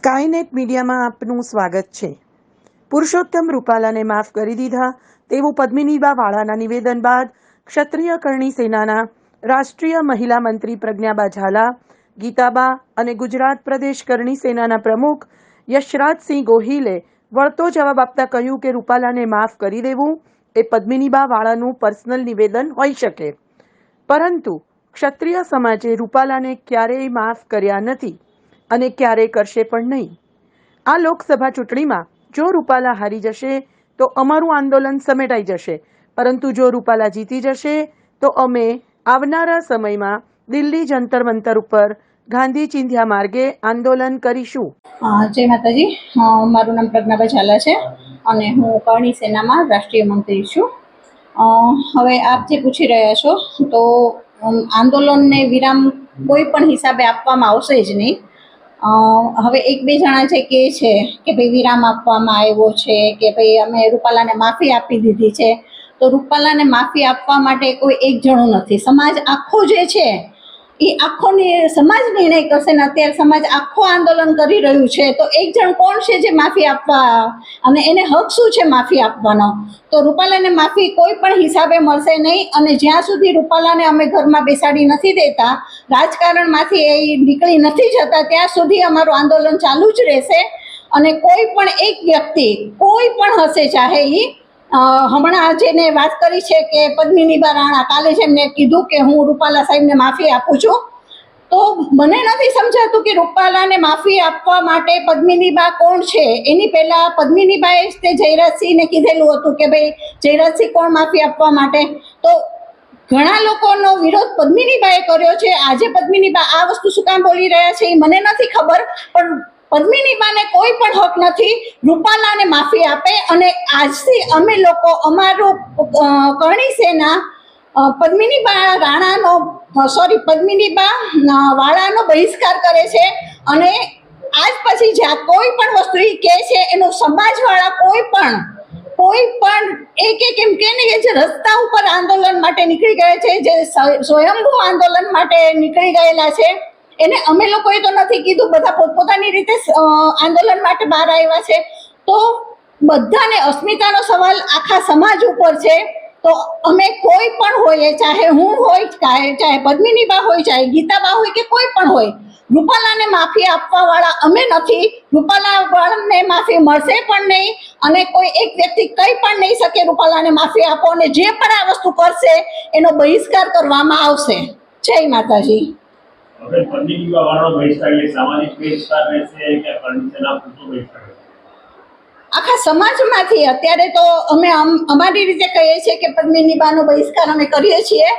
Skynet મીડિયામાં આપનું સ્વાગત છે. પુરુષોત્તમ રૂપાલાને માફ કરી દીધા તેવું પદ્મિનીબા વાળાના નિવેદન બાદ ક્ષત્રિય કરણી સેનાના રાષ્ટ્રીય મહિલા મંત્રી પ્રજ્ઞાબા ઝાલા, ગીતાબા અને ગુજરાત પ્રદેશ કરણી સેનાના પ્રમુખ યશરાજસિંહ ગોહિલે વળતો જવાબ આપતા કહ્યું કે રૂપાલાને માફ કરી દેવું એ પદ્મિનીબા વાળાનું પર્સનલ નિવેદન હોઈ શકે. પરંતુ ક્ષત્રિય સમાજે રૂપાલાને ક્યારેય માફ કર્યા નથી. અને ક્યારેય કરશે પણ નહીં. આ લોકસભા ચૂંટણીમાં જો રૂપાલા હારી જશે, તો અમારું આંદોલન સમેટાઈ જશે. પરંતુ જો રૂપાલા જીતી જશે, તો અમે આવનારા સમયમાં દિલ્હી જંતર મંતર ઉપર ગાંધી ચિંધ્યા માર્ગે આંદોલન કરીશું. જય માતાજી. મારું નામ પ્રજ્ઞાભાઈ ઝાલા છે અને હું કરણી સેનામાં રાષ્ટ્રીય મંત્રી છું. હવે આપ જે પૂછી રહ્યા છો, તો આંદોલનને વિરામ કોઈ પણ હિસાબે આપવામાં આવશે જ નહીં. હવે એક બે જણા જે કહે છે કે ભાઈ વિરામ આપવામાં આવ્યો છે કે ભાઈ અમે રૂપાલાને માફી આપી દીધી છે, તો રૂપાલાને માફી આપવા માટે કોઈ એક જણું નથી. સમાજ આખો જે છે એ આખો નિ- સમાજ નિર્ણય કરશે ને અત્યારે સમાજ આખો આંદોલન કરી રહ્યું છે. તો એક જણ કોણ છે જે માફી આપવા? અને એને હક શું છે માફી આપવાનો? તો રૂપાલાને માફી કોઈ પણ હિસાબે મળશે નહીં અને જ્યાં સુધી રૂપાલાને અમે ઘરમાં બેસાડી નથી દેતા, રાજકારણમાંથી એ નીકળી નથી જતા, ત્યાં સુધી અમારું આંદોલન ચાલુ જ રહેશે. અને કોઈ પણ એક વ્યક્તિ, કોઈ પણ હશે ચાહે એ હમણાં જેને વાત કરી છે કે પદ્મિનીબા રાણા કાલે જ એમને કીધું કે હું રૂપાલા સાહેબને માફી આપું છું. તો મને નથી સમજાતું કે રૂપાલાને માફી આપવા માટે પદ્મિનીબા કોણ છે? એની પહેલા પદ્મિનીબાએ જ તે જયરાજસિંહને કીધેલું હતું કે ભાઈ, જયરાજસિંહ કોણ માફી આપવા માટે? તો ઘણા લોકોનો વિરોધ પદ્મિનીબાએ કર્યો છે. આજે પદ્મિનીબા આ વસ્તુ શું કામ બોલી રહ્યા છે એ મને નથી ખબર, પણ પદ્મિનીબાને કોઈ પણ હક નથી, રૂપાલાને માફી આપે અને આજથી અમે લોકો અમારું કરણી સેના પદ્મિનીબા રાણાનો સોરી પદ્મિનીબા વાળાનો બહિષ્કાર કરે છે અને આજ પછી જ્યાં કોઈ પણ વસ્તુ એ કહે છે, એનો સમાજવાળા કોઈ પણ કોઈ પણ એક એક એમ કે ને કે જે રસ્તા ઉપર આંદોલન માટે નીકળી ગયા છે, જે સ્વ- સ્વયંભૂ આંદોલન માટે નીકળી ગયેલા છે એને અમે લોકોએ તો નથી કીધું, બધા પોતપોતાની રીતે આંદોલન માટે બહાર આવ્યા છે. તો બધાને અસ્મિતાનો સવાલ આખા સમાજ ઉપર છે. તો અમે કોઈ પણ હોઈએ ચાહે હું હોય, ચાહે ચાહે પદ્મિનીબા હોય, ચાહે ગીતાબા હોય કે કોઈ પણ હોય, રૂપાલાને માફી આપવા વાળા અમે નથી. રૂપાલા વાળાને માફી મળશે પણ નહીં અને કોઈ એક વ્યક્તિ કંઈ પણ નહીં શકે રૂપાલાને માફી આપો અને જે પણ આ વસ્તુ કરશે, એનો બહિષ્કાર કરવામાં આવશે. જય માતાજી. હવે પંડિત વાળો બહિષ્કાર એટલે સામાજિક બહિષ્કાર રહેશે કે ફર્નિચરના પૂરતો બહિષ્કાર આખા સમાજમાંથી અત્યારે તો અમે અમારી રીતે કહીએ છીએ કે પદ્મિનીબાનો બહિષ્કાર અમે કરીએ છીએ.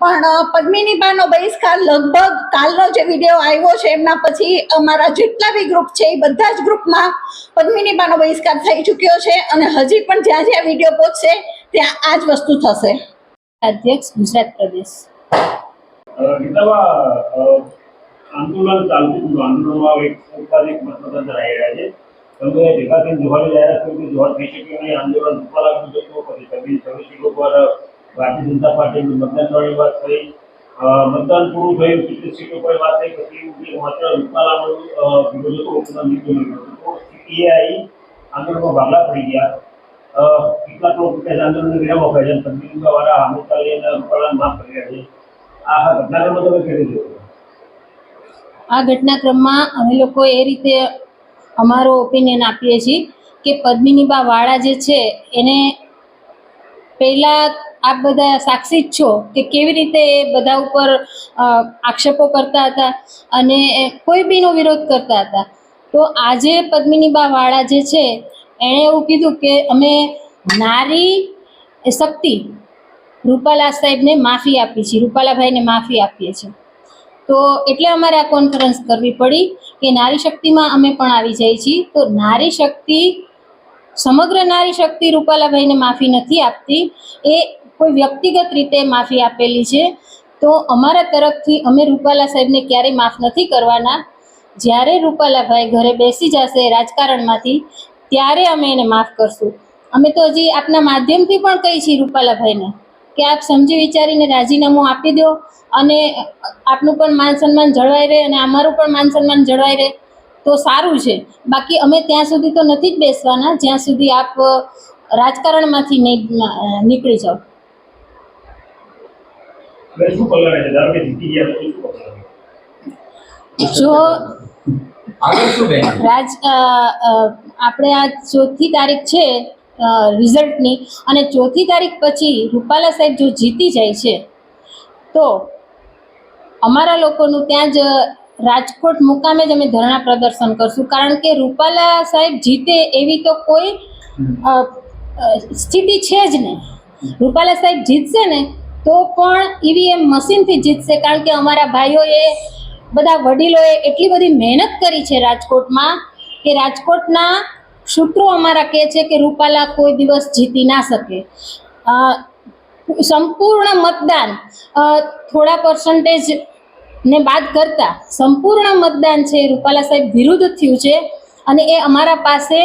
પણ પદ્મિનીબાનો બહિષ્કાર લગભગ કાલનો જે વીડિયો આવ્યો છે એમના પછી અમારા જેટલા બી ગ્રુપ છે એ બધા જ ગ્રુપમાં પદ્મિનીબાનો બહિષ્કાર થઈ ચૂક્યો છે અને હજી પણ જ્યાં જ્યાં વીડિયો પહોંચશે ત્યાં આ જ વસ્તુ થશે. અધ્યક્ષ ગુજરાત પ્રદેશ. ગીતાબા આંદોલન ચાલતું હતું? આંદોલનમાં એક ઉત્પાદિત મતદાન રહી રહ્યા છે. તમે ભેગા થઈને જોવાની જાહેરાત કરી કે જોવા થઈ શકે નહીં, આંદોલન રૂપા લાગતું જતું પછી છવ્વીસ સીટો પર ભારતીય જનતા પાર્ટીની મતદાન કરવાની વાત થઈ. મતદાન પૂરું થયું કેટલીક સીટો પર વાત થઈ, પછી માત્ર રૂપાલાનો વિરોધકો વિરોધ હતો ઉપરના નીચે તો સીપીઆઈ આંદોલનમાં ભાગલા પડી ગયા. કેટલાક લોકો આંદોલન વિરામ અપાય છે પદ્મિનીબા વાળા હંમેશા અને રૂપાલાને માફ કરી છે. આ ઘટનાક્રમમાં અમે લોકો એ રીતે અમારો ઓપિનિયન આપીએ છીએ કે પદ્મિનીબા વાળા જે છે, એને પહેલાં આપ બધા સાક્ષી જ છો કે કેવી રીતે એ બધા ઉપર આક્ષેપો કરતા હતા અને કોઈ બીનો વિરોધ કરતા હતા. તો આજે પદ્મિનીબા વાળા જે છે, એણે એવું કીધું કે અમે નારી શક્તિ રૂપાલા સાહેબને માફી આપી છે રૂપાલાભાઈને માફી આપીએ છીએ. તો એટલે અમારે આ કોન્ફરન્સ કરવી પડી કે નારી શક્તિમાં અમે પણ આવી જઈએ છીએ. તો નારી શક્તિ, સમગ્ર નારી શક્તિ રૂપાલાભાઈને માફી નથી આપતી. એ કોઈ વ્યક્તિગત રીતે માફી આપેલી છે. તો અમારા તરફથી અમે રૂપાલા સાહેબને ક્યારેય માફ નથી કરવાના. જ્યારે રૂપાલાભાઈ ઘરે બેસી જશે રાજકારણમાંથી, ત્યારે અમે એને માફ કરશું. અમે તો હજી આપના માધ્યમથી પણ કહીએ છીએ રૂપાલાભાઈને. કે આપ સમજી વિચારીને રાજીનામું આપી દો અને આપનું પણ માન સન્માન જળવાઈ રહે અને અમારું પણ માન સન્માન જળવાઈ રહે તો સારું છે. બાકી અમે ત્યાં સુધી તો નથી જ બેસવાના જ્યાં સુધી આપ રાજકારણમાંથી નહીં નીકળી જાઓ. જો આગળ શું બેન? રાજ આપણે આ ચોથી તારીખ છે રિઝલ્ટની અને ચોથી તારીખ પછી રૂપાલા સાહેબ જો જીતી જાય છે, તો અમારા લોકોનું ત્યાં જ રાજકોટ મુકામે જ અમે ધરણા પ્રદર્શન કરશું. કારણ કે રૂપાલા સાહેબ જીતે એવી તો કોઈ સ્થિતિ છે જ નહીં. રૂપાલા સાહેબ જીતશે ને, તો પણ ઈવીએમ મશીનથી જીતશે. કારણ કે અમારા ભાઈઓએ, બધા વડીલોએ એટલી બધી મહેનત કરી છે રાજકોટમાં કે રાજકોટના સૂત્રો અમારા કહે છે કે રૂપાલા કોઈ દિવસ જીતી ના શકે. સંપૂર્ણ મતદાન થોડા પર્સન્ટેજ ને બાદ કરતા સંપૂર્ણ મતદાન છે રૂપાલા સાહેબ વિરુદ્ધ થયું છે અને એ અમારા પાસે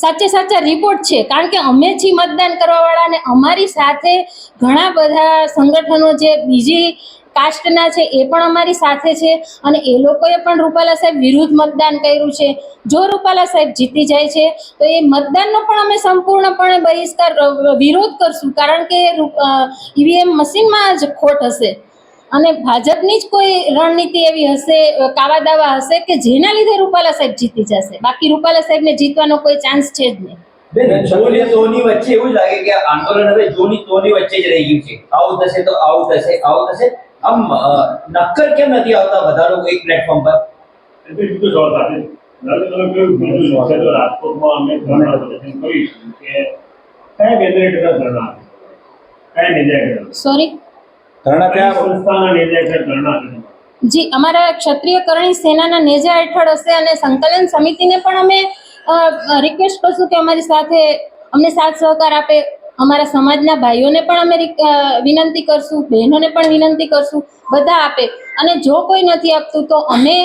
સાચે સાચા રિપોર્ટ છે. કારણ કે અમે છીએ મતદાન કરવાવાળા અને અમારી સાથે ઘણા બધા સંગઠનો જે બીજી કાસ્ટના છે, એ પણ અમારી સાથે છે અને એ લોકોએ પણ રૂપાલા સાહેબ વિરુદ્ધ મતદાન કર્યું છે. જો રૂપાલા સાહેબ જીતી જાય છે, તો એ મતદાનનો પણ અમે સંપૂર્ણપણે બહિષ્કાર વિરોધ કરશું કારણ કે ઈવીએમ મશીનમાં જ ખોટ હશે. અને ભાજપની જ કોઈ રણનીતિ એવી હશે કાવા દાવા હશે કે જેના લીધે રૂપાલા સાહેબ જીતી જશે? બાકી રૂપાલા સાહેબને જીતવાનો કોઈ ચાન્સ છે જ નહીં. વચ્ચે એવું લાગે કે આંદોલન હવે જોની તોની વચ્ચે જ રહી ગયું છે. આવું થશે તો આવું થશે આવું થશે આમ નક્કર કેમ નથી આવતા વધારો એક પ્લેટફોર્મ પર? એ તો સાથે ધારો કે તમે કહ્યું બીજું છે? તો રાજકોટમાં અમે ધરણા કરીશું કે કયા કેન્દ્રીય હેઠળ ધરણા કયા નેજા સોરી ધરણા કયા? સંસ્થાના નેજા હેઠળ ધરણા જી અમારા ક્ષત્રિય કરણી સેનાના નેજા હેઠળ હશે અને સંકલન સમિતિને પણ અમે રિક્વેસ્ટ કરશું કે અમારી સાથે અમને સાથ સહકાર આપે. અમારા સમાજના ભાઈઓને પણ અમે વિનંતી કરશું બહેનોને પણ વિનંતી કરશું બધા આપે. અને જો કોઈ નથી આપતું તો અમે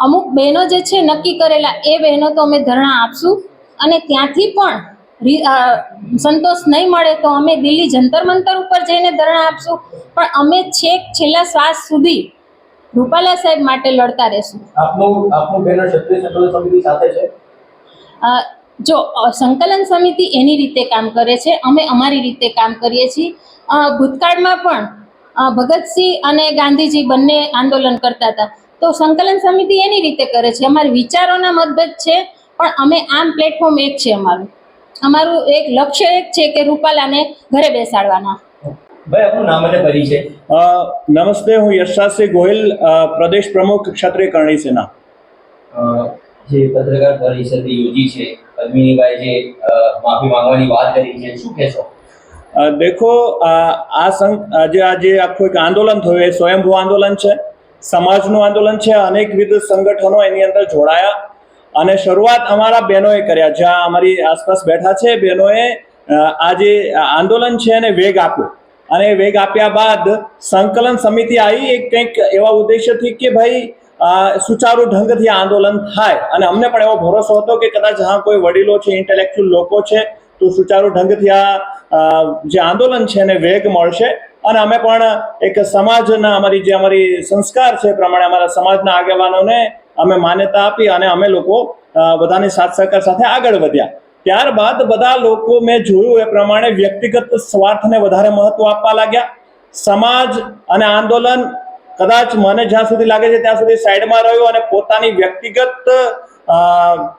અમુક બહેનો જે છે નક્કી કરેલા એ બહેનો તો અમે ધરણા આપશું. અને ત્યાંથી પણ સંતોષ નહીં મળે તો અમે દિલ્હી જંતર મંતર ઉપર જઈને ધરણા આપશું. પણ અમે છેક છેલ્લા શ્વાસ સુધી રૂપાલા સાહેબ માટે લડતા રહેશું. આપનું આપનું બહેનો ક્ષત્રિય સંતોષ સમિતિ સાથે છે? જો સંકલન સમિતિ એની રીતે કામ કરે છે અમે અમારી રીતે કામ કરીએ છીએ. ભૂતકાળમાં પણ ભગતસિંહ અને ગાંધીજી બંને આંદોલન કરતા હતા. તો સંકલન સમિતિ એની રીતે કરે છે. અમારા વિચારોના મતભેદ છે પણ અમે આમ પ્લેટફોર્મ એક છે અમારું. અમારું એક લક્ષ્ય એક છે કે રૂપાલાને ઘરે બેસાડવાના. ભાઈ આપનું નામ અને પરિચય? નમસ્તે હું યશાસી ગોહિલ પ્રદેશ પ્રમુખ ક્ષત્રિય કરણી સેના. જે પત્રકાર પરિષદ યોજી છે પદ્મિનીભાઈ જે માફી માંગવાની વાત કરી છે, શું કહેશો? દેખો, આ સંઘ, આજે આજે આખું એક આંદોલન થયું, એ સ્વયંભૂ આંદોલન છે, સમાજનું આંદોલન છે અનેકવિધ સંગઠનો એની અંદર જોડાયા અને શરૂઆત અમારા બહેનોએ કર્યા. જ્યાં અમારી આસપાસ બેઠા છે, બહેનોએ આ જે આંદોલન છે એને વેગ આપ્યો. અને વેગ આપ્યા બાદ સંકલન સમિતિ આવી એક કંઈક એવા ઉદ્દેશ્યથી કે ભાઈ સુચારુ ઢંગથી આંદોલન થાય. અને અમને પણ એવો ભરોસો હતો કે કદાચ હા, કોઈ વડીલો છે ઇન્ટેલેક્ચ્યુઅલ લોકો છે, તો સુચારુ ઢંગથી આ જે આંદોલન છે એને વેગ મળશે. અને અમે પણ એક સમાજના, અમારી જે અમારી સંસ્કાર છે પ્રમાણે અમારા સમાજના આગેવાનોને અમે માન્યતા આપી અને અમે લોકો બધાની સાથ સહકાર સાથે આગળ વધ્યા. ત્યારબાદ બધા લોકો મેં જોયું એ પ્રમાણે વ્યક્તિગત સ્વાર્થને વધારે મહત્વ આપવા લાગ્યા. સમાજ અને આંદોલન કદાચ મને જ્યાં સુધી લાગે છે ત્યાં સુધી સાઈડમાં રહ્યું અને પોતાની વ્યક્તિગત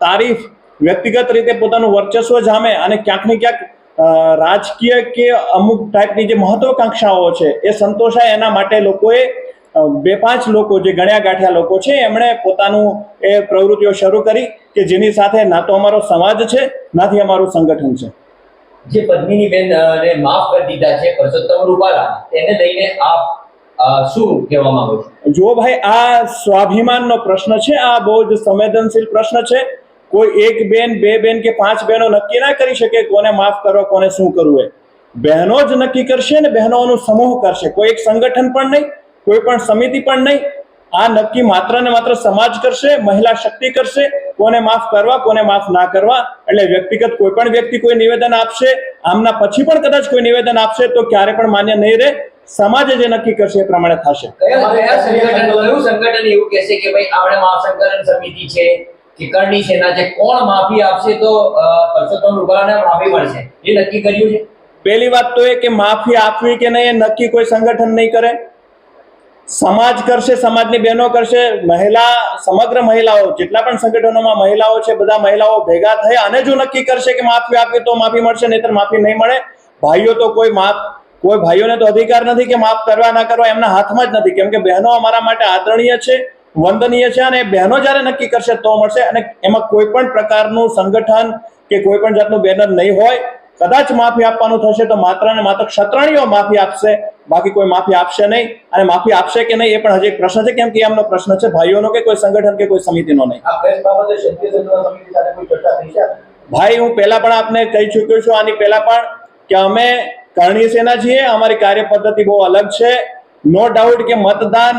તારીફ, વ્યક્તિગત રીતે પોતાનું વર્ચસ્વ જામે અને ક્યાંક ને ક્યાંક રાજકીય કે અમુક ટાઈપની જે મહત્વકાંક્ષાઓ છે એ સંતોષાય એના માટે લોકોએ બે પાંચ લોકો જે ગણ્યા ગાંઠ્યા લોકો છે એમણે પોતાનું એ પ્રવૃત્તિઓ શરૂ કરી કે જેની સાથે ના તો અમારો સમાજ છે નાથી અમારું સંગઠન છે. જે પદ્મિની બેન માફ કરી દીધા છે પરસોત્તમ રૂપાલા, તેને લઈને આપ શું કહેવા માંગો જો ભાઈ, આ સ્વાભિમાનનો પ્રશ્ન છે, આ બહુ જ સંવેદનશીલ પ્રશ્ન છે. કોઈ એક બેન, બે બેન કે પાંચ બહેનો નક્કી ના કરી શકે કોને માફ કરો, કોને શું કરવું એ. બહેનો જ નક્કી કરશે ને બહેનોનું સમૂહ કરશે. કોઈ એક સંગઠન પણ નહીં, કોઈ પણ સમિતિ પણ નહીં. આ નક્કી માત્ર ને માત્ર સમાજ કરશે, મહિલા શક્તિ કરશે, કોને માફ કરવા, કોને માફ ના કરવા. એટલે વ્યક્તિગત કોઈ પણ વ્યક્તિ કોઈ નિવેદન આપશે, આમના પછી પણ કદાચ કોઈ નિવેદન આપશે, તો ક્યારે પણ માન્ય નહીં રહે. સમાજ જે નક્કી કરશે એ પ્રમાણે થશે. સંગઠન એવું કહેશે કે ભાઈ આપણે મહાસંકલન સમિતિ છે કે કરણી સેના છે કોણ માફી આપશે તો પરસોત્તમ રૂપાલાને માફી મળશે. એ નક્કી કર્યું છે? પહેલી વાત તો એ કે માફી આપવી કે નહીં એ નક્કી કોઈ સંગઠન નહીં કરે. સમાજ કરશે સમાજની બહેનો કરશે મહિલા સમગ્ર મહિલાઓ જેટલા પણ સંગઠનોમાં મહિલાઓ છે બધા મહિલાઓ ભેગા થઈ અને જો નક્કી કરશે કે માફી આપવી તો માફી મળશે નહીતર માફી નહીં મળે. ભાઈઓ તો કોઈ માફ કોઈ ભાઈઓને તો અધિકાર નથી કે માફ કરવા ના કરવા એમના હાથમાં જ નથી. કેમ કે બહેનો અમારા માટે આદરણીય છે વંદનીય છે અને બહેનો જ્યારે નક્કી કરશે તો મળશે અને એમાં કોઈ પણ પ્રકારનું સંગઠન કે કોઈ પણ જાતનું બેનર નહીં હોય. કદાચ માફી આપવાનું થશે તો માત્ર ને માત્ર ક્ષત્રણીઓ માફી આપશે બાકી કોઈ માફી આપશે નહીં. અને માફી આપશે કે નહીં એ પણ હજી એક પ્રશ્ન છે કેમ કે એમનો પ્રશ્ન છે ભાઈઓનો કે કોઈ સંગઠન કે કોઈ સમિતિનો નહીં. ભાઈ હું પહેલા પણ આપને કહી ચૂક્યો છું આની પહેલા પણ કે અમે કરણી સેના છીએ. અમારી કાર્ય પદ્ધતિ બહુ અલગ છે. નો ડાઉટ કે મતદાન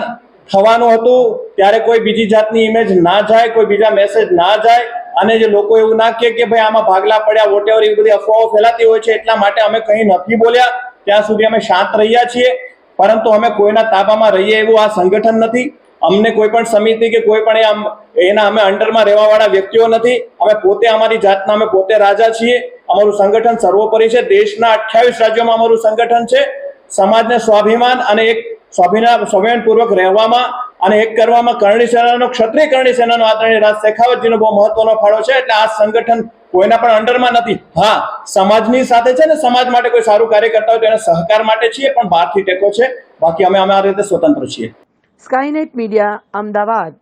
થવાનું હતું. ત્યારે કોઈ બીજી જાતની ઇમેજ ના જાય, કોઈ બીજા મેસેજ ના જાય. અને જે લોકો એવું ના કહે કે ભાઈ આમાં ભાગલા પડ્યા વોટેવર એવી બધી અફવાઓ ફેલાતી હોય છે, એટલા માટે અમે કંઈ નથી બોલ્યા. ત્યાં સુધી અમે શાંત રહ્યા છીએ. પરંતુ અમે કોઈના તાબામાં રહીએ એવું આ સંગઠન નથી. અમને કોઈ પણ સમિતિ કે કોઈ પણ એના અમે અંડરમાં રહેવાવાળા વ્યક્તિઓ નથી. અમે પોતે અમારી જાતના અમે પોતે રાજા છીએ. અમારું સંગઠન સર્વોપરી છે. દેશના અઠ્યાવીસ રાજ્યોમાં અમારું સંગઠન છે. સમાજને સ્વાભિમાન અને એક સ્વાભિમાન સ્વાભિમાનપૂર્વક રહેવામાં અને એક કરવામાં કરણી સેનાનો, ક્ષત્રિય કરણી સેનાનો આદરણીય રાજ શેખાવતજીનો બહુ મહત્વનો ફાળો છે. એટલે આ સંગઠન કોઈના પણ અંડરમાં નથી. હા, સમાજની સાથે છે ને સમાજ માટે કોઈ સારું કાર્ય કરતા હોય તો એના સહકાર માટે છીએ, પણ બહારથી ટેકો છે. બાકી અમે અમારી રીતે સ્વતંત્ર છીએ. Skynet media, Ahmedabad.